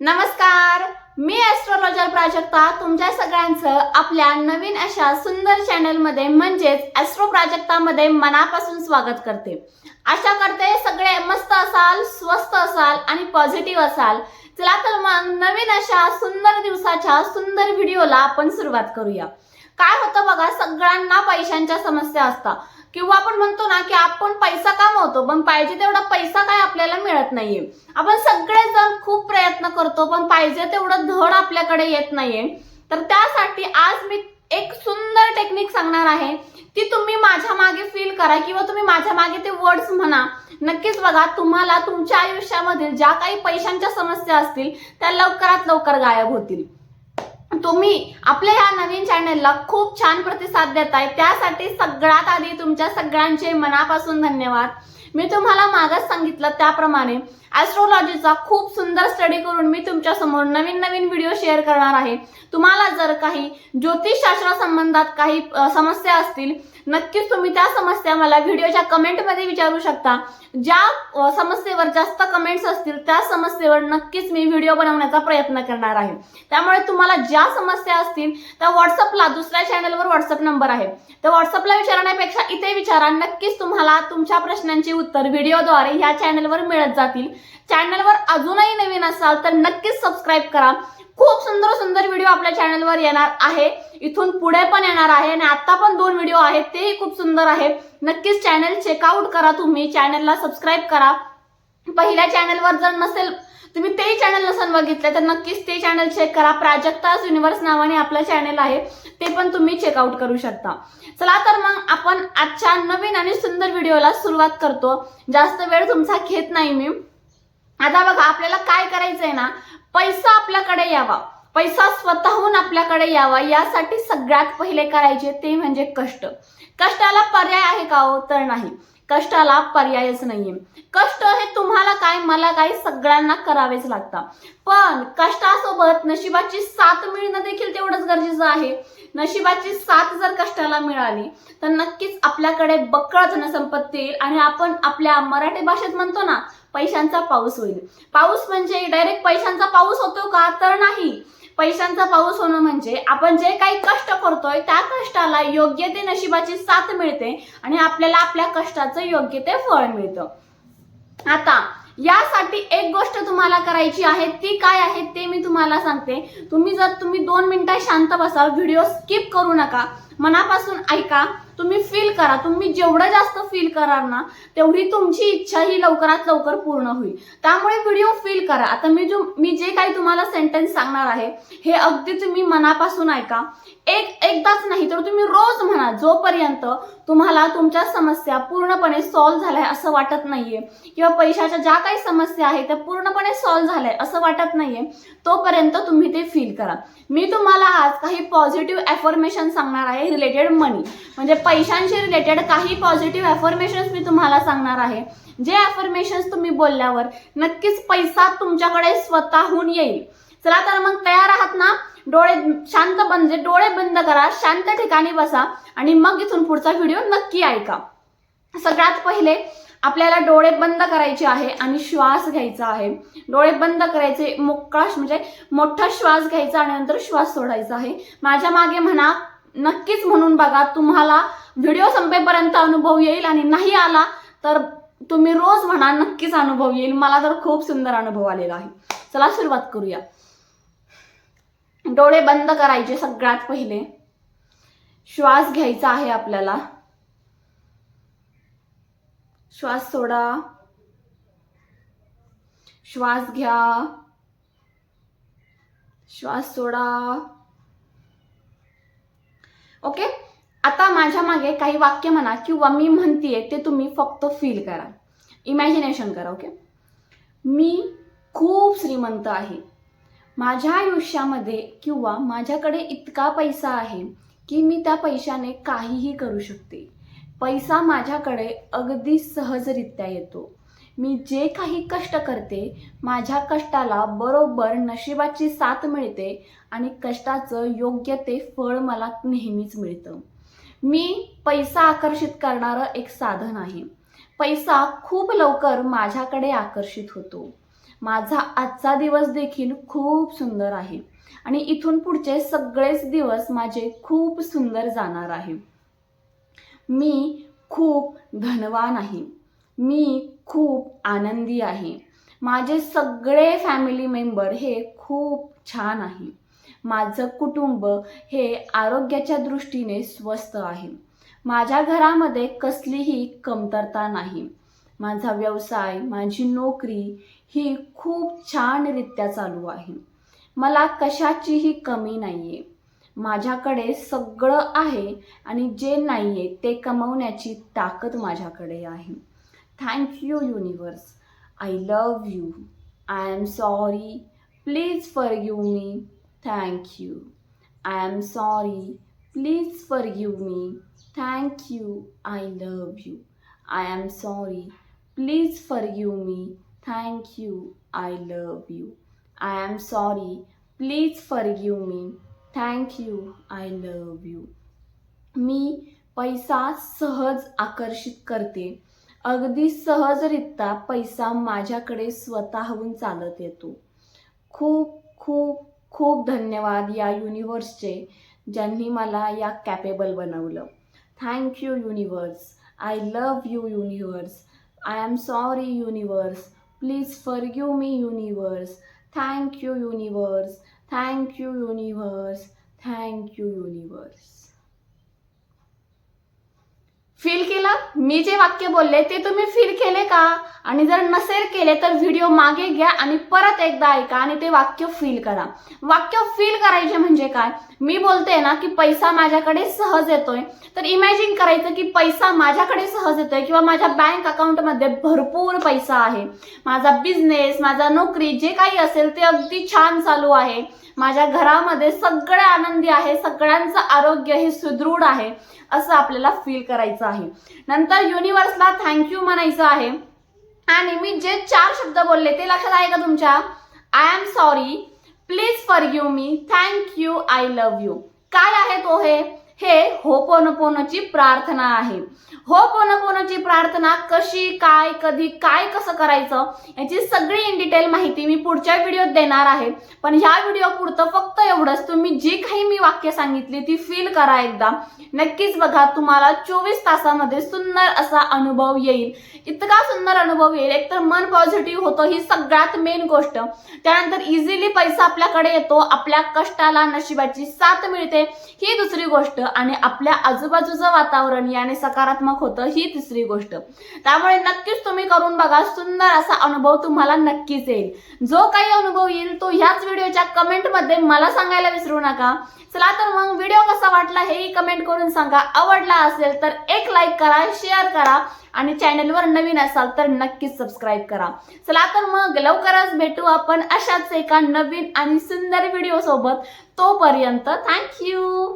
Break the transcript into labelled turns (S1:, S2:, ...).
S1: नमस्कार मी ॲस्ट्रॉलॉजर प्राजक्ता. तुमच्या सगळ्यांचं आपल्या नवीन अशा सुंदर चॅनलमध्ये म्हणजेच ॲस्ट्रो प्राजक्तामध्ये मनापासून स्वागत करते. आशा करते सगळे मस्त असाल स्वस्त असाल आणि पॉझिटिव्ह असाल. चला तर मग नवीन अशा सुंदर दिवसाच्या सुंदर व्हिडिओला आपण सुरुवात करूया. काय होतं बघा सगळ्यांना पैशांच्या समस्या असतात. किंवा आपण म्हणतो ना की आपण पैसा कमवतो पण पाहिजे तेवढा पैसा काय आपल्याला मिळत नाहीये. आपण सगळेजण खूप प्रयत्न करतो पण पाहिजे तेवढं धड आपल्याकडे येत नाहीये. तर त्यासाठी आज मी एक सुंदर टेक्निक सांगणार आहे. ती तुम्ही माझ्या मागे फील करा किंवा तुम्ही माझ्या मागे ते वर्ड्स म्हणा. नक्कीच बघा तुम्हाला तुमच्या आयुष्यामधील ज्या काही पैशांच्या समस्या असतील त्या लवकरात लवकर गायब होतील. तुम्ही आपल्या ह्या नवीन चॅनलला खूप छान प्रतिसाद देताय. त्यासाठी सगळ्यात आधी तुमच्या सगळ्यांचे मनापासून धन्यवाद. मी तुम्हाला मागच सांगितलं त्याप्रमाणे ॲस्ट्रोलॉजीचा खूप सुंदर स्टडी करून मी तुमच्यासमोर नवीन नवीन व्हिडिओ शेअर करणार आहे. तुम्हाला जर काही ज्योतिषशास्त्र संबंधात काही समस्या असतील नक्कीच तुम्ही त्या समस्या मला व्हिडिओच्या कमेंटमध्ये विचारू शकता. ज्या समस्येवर जास्त कमेंट्स असतील त्या समस्येवर नक्कीच मी व्हिडिओ बनवण्याचा प्रयत्न करणार आहे. त्यामुळे तुम्हाला ज्या समस्या असतील त्या व्हॉट्सअपला दुसऱ्या चॅनलवर व्हॉट्सअप नंबर आहे. तर व्हॉट्सअपला विचारण्यापेक्षा इथे विचारा. नक्कीच तुम्हाला तुमच्या प्रश्नांची उत्तर व्हिडिओद्वारे ह्या चॅनलवर मिळत जातील. चॅनलवर अजूनही नवीन असाल तर नक्कीच सबस्क्राईब करा. खूप सुंदर सुंदर व्हिडिओ आपल्या चॅनलवर येणार आहे. इथून पुढे पण येणार आहे आणि आता पण दोन व्हिडिओ आहेत तेही खूप सुंदर आहे नक्कीच चॅनल चेकआउट करा तुम्ही. चॅनलला सबस्क्राईब करा. पहिल्या चॅनलवर जर नसेल तुम्ही ते चॅनल नसून बघितलं तर नक्कीच ते चॅनल चेक करा. प्राजक्तास युनिव्हर्स नावाने आपलं चॅनल आहे. ते पण तुम्ही चेकआउट करू शकता. चला तर मग आपण आजच्या नवीन आणि सुंदर व्हिडिओला सुरुवात करतो. जास्त वेळ तुमचा घेत नाही मी. आता बघा आपल्याला काय करायचंय ना पैसा आपल्याकडे यावा. पैसा स्वतःहून आपल्याकडे यावा. यासाठी सगळ्यात पहिले करायचे ते म्हणजे कष्ट. कष्टाला पर्याय आहे का हो? तर नाही. कष्टाला पर्यायच नाहीये. कष्ट हे तुम्हाला काय मला काय सगळ्यांना करावेच लागतात. पण कष्टासोबत नशिबाची साथ मिळणं देखील तेवढंच गरजेचं आहे. नशिबाची साथ जर कष्टाला मिळाली तर नक्कीच आपल्याकडे बक्कळ धनसंपत्ती येईल आणि आपण आपल्या मराठी भाषेत म्हणतो ना पैशांचा पाऊस होईल. पाऊस म्हणजे डायरेक्ट पैशांचा पाऊस होतो का? तर नाही. पैशांचा पाऊस होणं म्हणजे आपण जे काही कष्ट करतोय त्या कष्टाला योग्य ते नशिबाची साथ मिळते आणि आपल्याला आपल्या कष्टाचं योग्य ते फळ मिळतं. आता यासाठी एक गोष्ट तुम्हाला करायची आहे ती काय आहे ते मी तुम्हाला सांगते. तुम्ही जर तुम्ही दोन मिनिटं शांत बसा व्हिडिओ स्किप करू नका. मनापासून ऐका तुम्ही फील करा. तुम्ही जेवढं जास्त फील कराल ना तेवढी तुमची इच्छा ही लवकरात लवकर पूर्ण होईल. त्यामुळे व्हिडिओ फील करा. आता मी जो मी जे काही तुम्हाला सेंटेन्स सांगणार आहे हे अगदी तुम्ही मनापासून ऐका. एक एकदाच नाही तर तुम्ही रोज म्हणा जोपर्यंत तुम्हाला तुमच्या समस्या पूर्णपणे सॉल्व्ह झाल्या असं वाटत नाहीये किंवा पैशाच्या ज्या काही समस्या आहेत त्या पूर्णपणे सॉल्व्ह झाल्या असं वाटत नाहीये तोपर्यंत तुम्ही ते फील करा. मी तुम्हाला आज काही पॉझिटिव्ह ॲफर्मेशन सांगणार आहे रिलेटेड मनी म्हणजे पैशांशी रिलेटेड काही पॉझिटिव्ह ॲफर्मेशन्स मी तुम्हाला सांगणार आहे. जे ॲफर्मेशन्स तुम्ही बोलल्यावर नक्कीच पैसा तुमच्याकडे स्वतःहून येईल. चला तर मग तयार आहात ना? डोळे शांत म्हणजे डोळे बंद करा शांत ठिकाणी बसा आणि मग इथून पुढचा व्हिडिओ नक्की ऐका. सगळ्यात पहिले आपल्याला डोळे बंद करायचे आहे आणि श्वास घ्यायचा आहे. डोळे बंद करायचे मोकळा म्हणजे मोठा श्वास घ्यायचा आणि नंतर श्वास सोडायचा आहे. माझ्या मागे म्हणा नक्कीच म्हणून बघा तुम्हाला व्हिडिओ संपेपर्यंत अनुभव येईल आणि नाही आला तर तुम्ही रोज म्हणा नक्कीच अनुभव येईल. मला तर खूप सुंदर अनुभव आलेला आहे. चला सुरुवात करूया. डोळे बंद करायचे सगळ्यात पहिले. श्वास घ्यायचा आहे आपल्याला. श्वास सोडा. श्वास घ्या. श्वास सोडा. ओके? आता माझ्या मागे काही वाक्य म्हणा किंवा मी म्हणतीये ते तुम्ही फक्त फील करा. इमॅजिनेशन करा ओके? मी खूप श्रीमंत आहे. माझ्या आयुष्यामध्ये किंवा माझ्याकडे इतका पैसा आहे की मी त्या पैशाने काहीही करू शकते. पैसा माझ्याकडे अगदी सहजरित्या येतो. मी जे काही कष्ट करते माझ्या कष्टाला बरोबर नशिबाची साथ मिळते आणि कष्टाचं योग्य ते फळ मला नेहमीच मिळतं. मी पैसा आकर्षित करणारं एक साधन आहे. पैसा खूप लवकर माझ्याकडे आकर्षित होतो. माझा आजचा दिवस देखील खूप सुंदर आहे. आणि इथून पुढचे सगळेच दिवस माझे खूप सुंदर जाणार आहे. मी खूप धनवान आहे. मी खूप आनंदी आहे. माझे सगळे फॅमिली मेंबर हे खूप छान आहे. माझं कुटुंब हे आरोग्याच्या दृष्टीने स्वस्त आहे. माझ्या घरामध्ये कसलीही कमतरता नाही. माझा व्यवसाय माझी नोकरी ही खूप छानरित्या चालू आहे. मला कशाचीही कमी नाही आहे माझ्याकडे सगळं आहे आणि जे नाही आहे ते कमवण्याची ताकद माझ्याकडे आहे. Thank you universe I love you I am sorry please forgive me thank you I am sorry please forgive me thank you I love you I am sorry please for you me thank you I love you I am sorry please for you me thank you I love you मी पैसा सहज आकर्षित करते. अगदी सहजरित्या पैसा माझ्याकडे स्वतःहून चालत येतो. खूप खूप खूप धन्यवाद या युनिवर्सचे ज्यांनी मला या कॅपेबल बनवलं. Thank you universe I love you universe I am sorry, universe. Please forgive me, universe. Thank you, universe. Thank you, universe. Thank you, universe. Feel केलं? मी जे वाक्य बोलले ते तुम्ही फील केले का? आणि जर नसेल केले तर व्हिडिओ मागे घ्या आणि परत एकदा ऐका आणि ते वाक्य फील करा. वाक्य फील करायचे म्हणजे काय? मी बोलते ना की पैसा माझ्याकडे सहज येतोय. तर इमॅजिन करायचं की पैसा माझ्याकडे सहज येतोय किंवा माझ्या बँक अकाउंटमध्ये भरपूर पैसा आहे. माझा बिझनेस माझा नोकरी जे काही असेल ते अगदी छान चालू आहे. माझ्या घरामध्ये सगळे आनंदी आहे सगळ्यांचं आरोग्य हे सुदृढ आहे. असं आपल्याला फील करायचं आहे. नंतर युनिव्हर्सला थँक्यू म्हणायचं आहे. आणि मी जे चार शब्द बोलले ते लक्षात आहे का तुमच्या? I am sorry please for you me thank you I love you काय आहे तो हे? हे होपोनपोनची प्रार्थना आहे. होपोनपोनची प्रार्थना कशी काय कधी काय कसं करायचं याची सगळी इन डिटेल माहिती मी पुढच्या व्हिडिओत देणार आहे. पण ह्या व्हिडिओ पुढतं फक्त एवढंच. तुम्ही जी काही मी वाक्य सांगितली ती फील करा एकदा. नक्कीच बघा तुम्हाला चोवीस तासामध्ये सुंदर असा अनुभव येईल. इतका सुंदर अनुभव येईल. एकतर मन पॉझिटिव्ह होतं ही सगळ्यात मेन गोष्ट. त्यानंतर इझिली पैसा आपल्याकडे येतो. आपल्या कष्टाला नशिबाची साथ मिळते. ही दुसरी गोष्ट. आणि आपल्या आजूबाजूचं वातावरण याने सकारात्मक होतं ही तिसरी गोष्ट. त्यामुळे नक्कीच तुम्ही करून बघा सुंदर असा अनुभव तुम्हाला नक्कीच येईल. जो काही अनुभव येईल तो ह्याच व्हिडिओच्या कमेंटमध्ये मला सांगायला विसरू नका. चला तर मग व्हिडिओ कसा वाटला हेही कमेंट करून सांगा. आवडला असेल तर एक लाईक करा शेअर करा आणि चॅनलवर नवीन असाल तर नक्कीच सबस्क्राईब करा. चला तर मग लवकरच भेटू आपण अशाच एका नवीन आणि सुंदर व्हिडिओ सोबत तोपर्यंत थँक्यू!